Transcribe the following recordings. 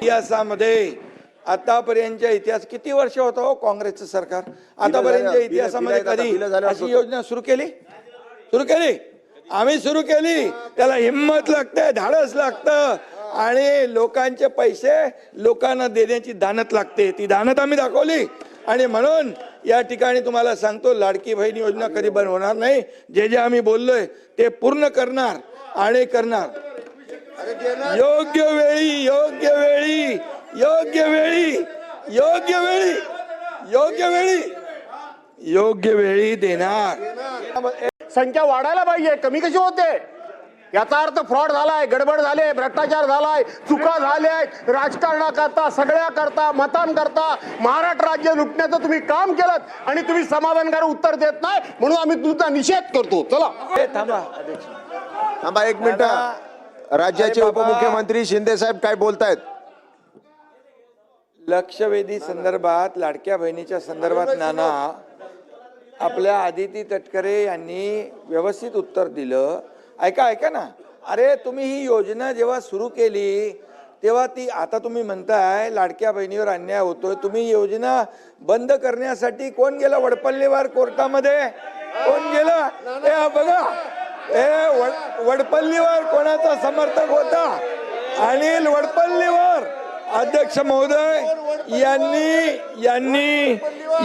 इतिहासामध्ये आतापर्यंतच्या इतिहास किती वर्ष होतं हो काँग्रेसचं सरकार? आतापर्यंतच्या इतिहासामध्ये कधी अशी योजना सुरू केली? सुरू केली? आम्ही सुरू केली. त्याला हिंमत लागते धाडस लागतं. आणि लोकांचे पैसे लोकांना देण्याची दानत लागते. ती दानत आम्ही दाखवली. आणि म्हणून या ठिकाणी तुम्हाला सांगतो लाडकी बहीण योजना कधी बंद होणार नाही. जे जे आम्ही बोललोय ते पूर्ण करणार आणि करणार. योग्य वेळी योग्य वेळी योग्य वेळी योग्य वेळी योग्य वेळी योग्य वेळी देणार. संख्या वाढायला पाहिजे कमी कशी होते? याचा अर्थ फ्रॉड झालाय गडबड झाले भ्रष्टाचार झालाय चुका झाल्या राजकारणाकरता सगळ्या करता मतांकरता महाराष्ट्र राज्य लुटण्याचं तुम्ही काम केलं आणि तुम्ही समाधानकारक उत्तर देत नाही म्हणून आम्ही तुमचा निषेध करतो. चला. थांबा. थांबा एक मिनिट. राज्याचे. उपमुख्यमंत्री शिंदे साहेब काय बोलतायत? लक्षवेधी संदर्भात लाडक्या बहिणीच्या संदर्भात नाना आपल्या आदिती तटकरे यांनी व्यवस्थित उत्तर दिलं. ऐका ऐका ना. अरे तुम्ही ही योजना जेव्हा सुरू केली तेव्हा ती आता तुम्ही म्हणताय लाडक्या बहिणीवर अन्याय होतोय. तुम्ही ही योजना बंद करण्यासाठी कोण गेला? वडपल्लीवार कोर्टामध्ये? कोण गेला? ए ए वड वडपल्लीवर कोणाचा समर्थक होता? अनिल वडपल्लीवर. अध्यक्ष महोदय यांनी यांनी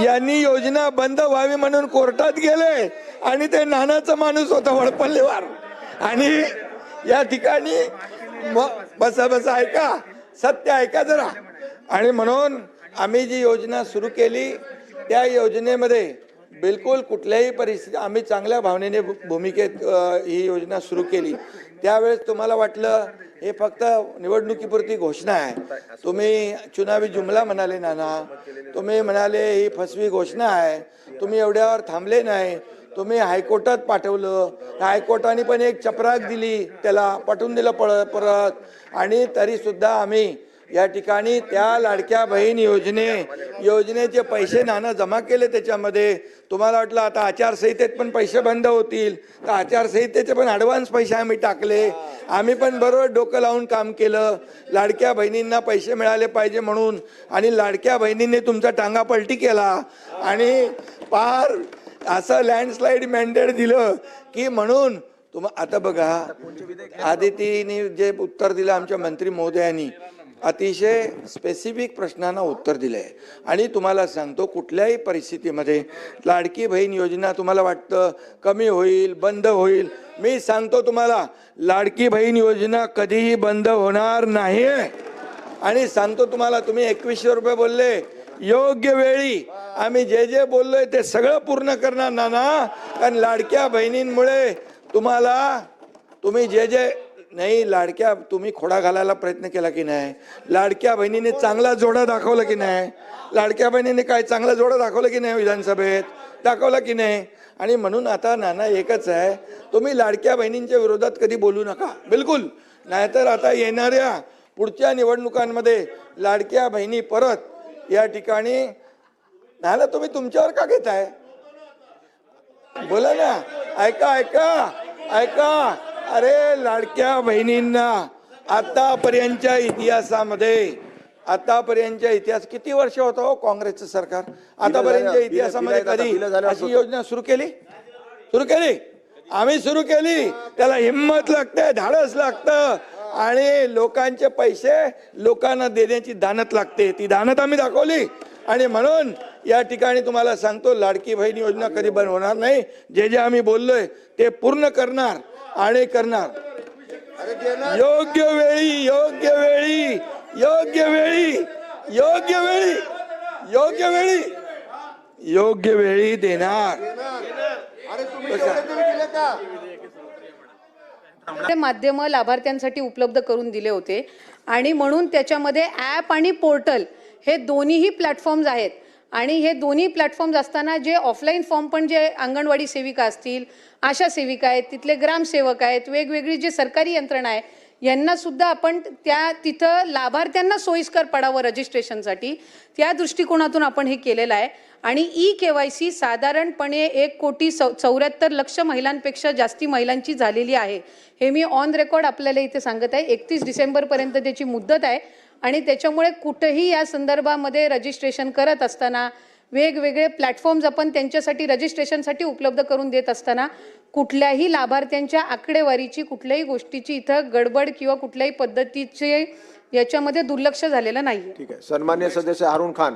यांनी योजना बंद व्हावी म्हणून कोर्टात गेले आणि ते नानाचा माणूस होता वडपल्लीवर. आणि या ठिकाणी बसा बसा ऐका. सत्य ऐका जरा. आणि म्हणून आम्ही जी योजना सुरू केली त्या योजनेमध्ये बिलकुल कुठल्याही परिस्थितीत आम्ही चांगल्या भावनेने भू- भूमिकेत ही योजना सुरू केली. त्यावेळेस तुम्हाला वाटलं हे फक्त निवडणुकीपुरती घोषणा आहे. तुम्ही चुनावी जुमला म्हणाले नाना. तुम्ही म्हणाले ही फसवी घोषणा आहे. तुम्ही एवढ्यावर थांबले नाही. तुम्ही हायकोर्टात पाठवलं. हायकोर्टाने पण एक चपराक दिली. त्याला पाठवून दिलं पळ परत. आणि तरीसुद्धा आम्ही या ठिकाणी त्या लाडक्या बहीण योजने योजनेचे पैसे नाना जमा केले त्याच्यामध्ये. तुम्हाला वाटलं आता आचारसंहितेत पण पैसे बंद होतील. तर आचारसंहितेचे पण ॲडव्हान्स पैसे आम्ही टाकले. आम्ही पण बरोबर डोकं लावून काम केलं. लाडक्या बहिणींना पैसे मिळाले पाहिजे म्हणून आणि लाडक्या बहिणींनी तुमचा टांगा पलटी केला. आणि पार असं लँडस्लाईड मॅन्डेट दिलं की म्हणून तुम आता बघा आदितीने जे उत्तर दिलं आमच्या मंत्री महोदयांनी अतिशय स्पेसिफिक प्रश्नांना उत्तर दिलं आहे आणि तुम्हाला सांगतो कुठल्याही परिस्थितीमध्ये लाडकी बहीण योजना तुम्हाला वाटतं कमी होईल बंद होईल. मी सांगतो तुम्हाला लाडकी बहीण योजना कधीही बंद होणार नाही आणि सांगतो तुम्हाला तुम्ही एकवीसशे रुपये बोलले योग्य वेळी. आम्ही जे जे बोललोय ते सगळं पूर्ण करणार ना कारण लाडक्या बहिणींमुळे तुम्हाला तुम्ही जे जे नाही लाडक्या तुम्ही खोडा घालायला प्रयत्न केला की नाही? लाडक्या बहिणीने चांगला जोडा दाखवला की नाही? लाडक्या बहिणीने काय चांगला जोडा दाखवला की नाही विधानसभेत? दाखवला की नाही? आणि म्हणून आता नाना एकच आहे तुम्ही लाडक्या बहिणींच्या विरोधात कधी बोलू नका. बिलकुल. नाहीतर आता येणाऱ्या पुढच्या निवडणुकांमध्ये लाडक्या बहिणी परत या ठिकाणी नाना तुम्ही तुमच्यावर का घेताय? बोला ना. ऐका ऐका. ऐका. अरे लाडक्या बहिणींना आतापर्यंतच्या इतिहासामध्ये आतापर्यंतच्या इतिहास किती वर्ष होतं हो काँग्रेसचं सरकार? आतापर्यंतच्या इतिहासामध्ये कधी अशी योजना सुरू केली? सुरू केली? आम्ही सुरू केली. त्याला हिंमत लागते धाडस लागतं. आणि लोकांचे पैसे लोकांना देण्याची दानत लागते. ती दानत आम्ही दाखवली. आणि म्हणून या ठिकाणी तुम्हाला सांगतो लाडकी बहीण योजना कधी बंद होणार नाही. जे जे आम्ही बोललोय ते पूर्ण करणार. आणि करणार. योग्य वेळी योग्य वेळी योग्य वेळी योग्य वेळी योग्य वेळी योग्य वेळी देणार. ते माध्यम लाभार्थ्यांसाठी उपलब्ध करून दिले होते. आणि म्हणून त्याच्यामध्ये ॲप आणि पोर्टल हे दोन्हीही प्लॅटफॉर्म्स आहेत. आणि हे दोन्ही प्लॅटफॉर्म्स असताना जे ऑफलाईन फॉर्म पण जे अंगणवाडी सेविका असतील आशा सेविका आहेत तिथले ग्रामसेवक आहेत वेगवेगळी जे सरकारी यंत्रणा आहे यांनासुद्धा आपण त्या तिथं लाभार्थ्यांना सोयीस्कर पडावं रजिस्ट्रेशनसाठी. त्या दृष्टिकोनातून आपण हे केलेलं आहे. आणि ई के वाय सी साधारणपणे एक कोटी चौ चौऱ्याहत्तर लक्ष महिलांपेक्षा जास्ती महिलांची झालेली आहे. हे मी ऑन रेकॉर्ड आपल्याला इथे सांगत आहे. एकतीस डिसेंबरपर्यंत त्याची मुदत आहे. आणि त्याच्यामुळे कुठेही या संदर्भामध्ये रजिस्ट्रेशन करत असताना वेगवेगळे प्लॅटफॉर्म्स आपण त्यांच्यासाठी रजिस्ट्रेशनसाठी उपलब्ध करून देत असताना कुठल्याही लाभार्थ्यांच्या आकडेवारीची कुठल्याही गोष्टीची इथं गडबड किंवा कुठल्याही पद्धतीचे याच्यामध्ये दुर्लक्ष झालेलं नाही ठीक आहे. सन्मान्य सदस्य हारून खान.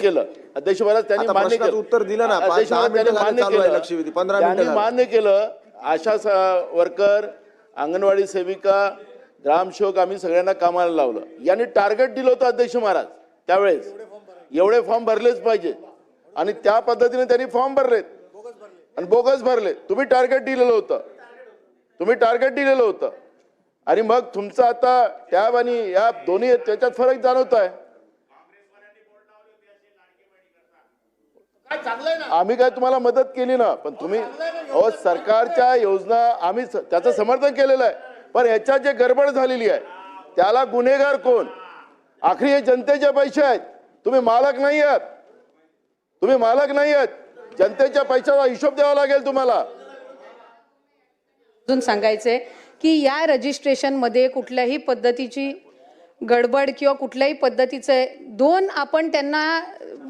केलं. अध्यक्ष महाराज त्यांनी मान्य केलं. उत्तर दिलं ना. अध्यक्ष महाराज त्यांनी मान्य केलं. लक्षवेधी. पंधरा त्यांनी. मान्य केलं. आशा वर्कर अंगणवाडी सेविका ग्रामसेवक आम्ही सगळ्यांना कामाला लावलं. यांनी टार्गेट दिलं होतं अध्यक्ष महाराज त्यावेळेस. एवढे फॉर्म भरलेच पाहिजे. आणि त्या पद्धतीने त्यांनी फॉर्म भरलेत. आणि बोगस भरले तुम्ही टार्गेट दिलेलं होतं. तुम्ही टार्गेट दिलेलं होतं. आणि मग तुमचं आता टॅब आणि या दोन्ही त्याच्यात फरक जाणवत आहे आम्ही काय तुम्हाला मदत केली ना पण तुम्ही अहो सरकारच्या योजना आम्ही त्याचं समर्थन केलेलं आहे. पण याच्यात जे गडबड झालेली आहे त्याला गुन्हेगार कोण? आखरी हे जनतेचे पैसे आहेत. तुम्ही मालक नाही आहात. तुम्ही मालक नाही आहात. जनतेच्या पैशाचा हिशोब द्यावा लागेल तुम्हाला. अजून सांगायचंय की या रजिस्ट्रेशनमध्ये कुठल्याही पद्धतीची गडबड किंवा कुठल्याही पद्धतीचे दोन आपण त्यांना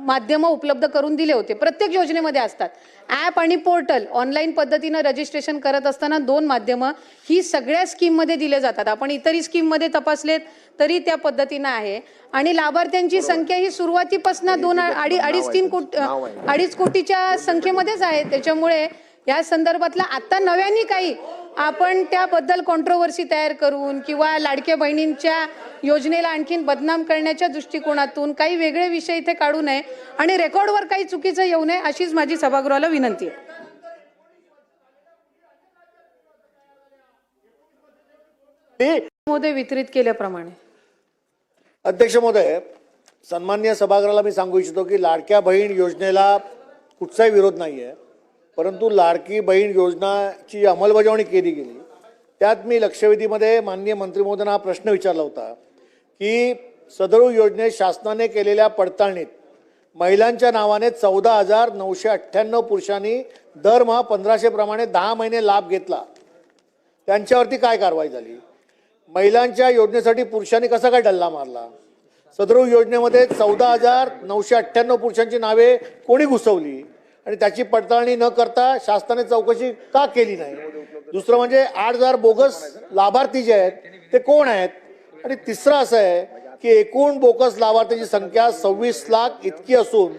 माध्यमं उपलब्ध करून दिले होते. प्रत्येक योजनेमध्ये असतात. ॲप आणि पोर्टल ऑनलाईन पद्धतीनं रजिस्ट्रेशन करत असताना दोन माध्यमं ही सगळ्या स्कीममध्ये दिले जातात. आपण इतरही स्कीममध्ये तपासलेत तरी त्या पद्धतीनं आहे. आणि लाभार्थ्यांची संख्या ही सुरुवातीपासून दोन अडी अडीच तीन कोटी अडीच कोटीच्या संख्येमध्येच आहे. त्याच्यामुळे या संदर्भातला आता नव्याने काही आपण त्याबद्दल कॉन्ट्रोवर्सी तयार करून किंवा लाडक्या बहिणींच्या योजनेला आणखीन बदनाम करण्याच्या दृष्टिकोनातून काही वेगळे विषय इथे काढू नये आणि रेकॉर्डवर काही चुकीचं येऊ नये अशीच माझी सभागृहाला विनंती आहे. वितरित केल्याप्रमाणे. अध्यक्ष महोदय सन्मान्य सभागृहाला मी सांगू इच्छितो की लाडक्या बहीण योजनेला कुठचाही विरोध नाही आहे परंतु लाडकी बहीण योजनाची अंमलबजावणी केली गेली. त्यात मी लक्षवेधीमध्ये माननीय मंत्री महोदयांना हा प्रश्न विचारला होता की सदरू योजनेत शासनाने केलेल्या पडताळणीत महिलांच्या नावाने चौदा हजार नऊशे अठ्ठ्याण्णव पुरुषांनी दरमहा पंधराशेप्रमाणे दहा महिने लाभ घेतला. त्यांच्यावरती काय कारवाई झाली? महिलांच्या योजनेसाठी पुरुषांनी कसा काय डल्ला मारला? सदरू योजनेमध्ये चौदा हजार नऊशे अठ्ठ्याण्णव पुरुषांची नावे कोणी घुसवली? आणि त्याची पडताळणी न करता शासनाने चौकशी का केली नाही? दुसरं म्हणजे आठ हजार बोगस लाभार्थी जे आहेत ते कोण आहेत? आणि तिसरं असं आहे की एकूण बोगस लाभार्थ्यांची संख्या सव्वीस लाख इतकी असून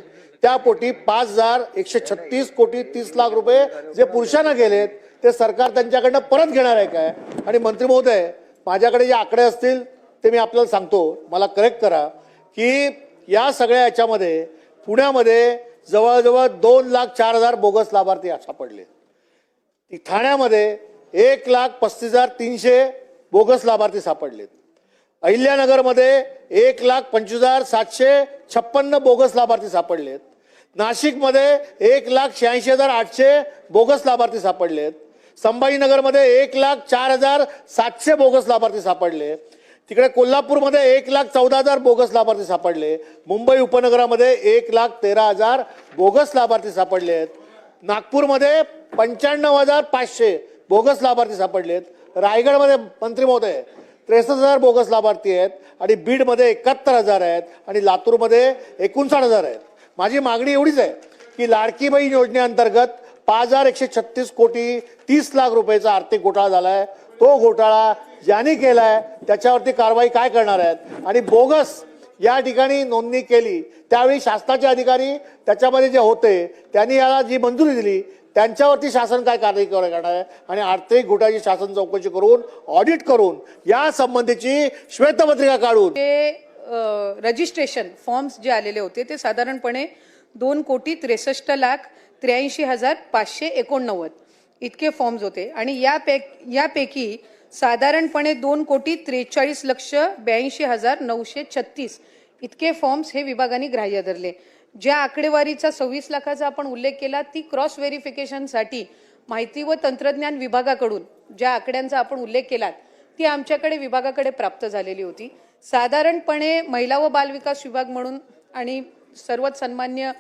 त्यापोटी पाच हजार एकशे छत्तीस कोटी तीस लाख रुपये जे पुरुषांना गेलेत ते सरकार त्यांच्याकडनं परत घेणार आहे काय? आणि मंत्री महोदय माझ्याकडे जे आकडे असतील ते मी आपल्याला सांगतो. मला करेक्ट करा की या सगळ्या याच्यामध्ये पुण्यामध्ये जवळजवळ दोन लाख चार हजार बोगस लाभार्थी सापडले पडले. ठाण्यामध्ये एक लाख पस्तीस हजार तीनशे बोगस लाभार्थी सापडलेत. अहिल्यानगरमध्ये एक लाख पंचवीस हजार सातशे छप्पन्न बोगस लाभार्थी सापडलेत. नाशिकमध्ये एक लाख शहाऐंशी हजार आठशे बोगस लाभार्थी सापडलेत. संभाजीनगरमध्ये एक लाख चार हजार सातशे बोगस लाभार्थी सापडले तिकडे कोल्हापूरमध्ये एक लाख चौदा हजार बोगस लाभार्थी सापडले. मुंबई उपनगरामध्ये एक लाख तेरा हजार बोगस लाभार्थी सापडले आहेत. नागपूरमध्ये पंच्याण्णव हजार पाचशे बोगस लाभार्थी सापडले आहेत. रायगडमध्ये मंत्री महोदय त्रेसष्ट हजार बोगस लाभार्थी आहेत आणि बीडमध्ये एकाहत्तर हजार आहेत आणि लातूरमध्ये एकोणसाठ हजार आहेत. माझी मागणी एवढीच आहे की लाडकी बहीण योजनेअंतर्गत पाच हजार एकशे छत्तीस कोटी तीस लाख रुपयाचा आर्थिक घोटाळा झाला आहे तो घोटाळा ज्यांनी केलाय त्याच्यावरती कारवाई काय करणार आहेत? आणि बोगस या ठिकाणी नोंदणी केली त्यावेळी शासनाचे अधिकारी त्याच्यामध्ये जे होते त्यांनी याला जी मंजुरी दिली त्यांच्यावरती शासन काय कारवाई करणार आहे? आणि आर्थिक घोटाळ्याची शासन चौकशी करून ऑडिट करून या संबंधीची श्वेतपत्रिका काढून. ते रजिस्ट्रेशन फॉर्म्स जे आलेले होते ते साधारणपणे दोन कोटी त्रेसष्ट लाख त्र्याऐंशी हजार पाचशे एकोणनव्वद इतके फॉर्म्स होते. आणि या यापैकी साधारणपणे दोन कोटी त्रेचाळीस लक्ष ब्याऐंशी हजार नऊशे छत्तीस. इतके फॉर्म्स हे विभागाने ग्राह्य धरले. ज्या आकडेवारीचा सव्वीस लाखाचा आपण उल्लेख केला ती क्रॉस व्हेरिफिकेशनसाठी माहिती व तंत्रज्ञान विभागाकडून ज्या आकड्यांचा आपण उल्लेख केला ती आमच्याकडे विभागाकडे प्राप्त झालेली होती. साधारणपणे महिला व बालविकास विभाग म्हणून आणि सर्वच सन्मान्य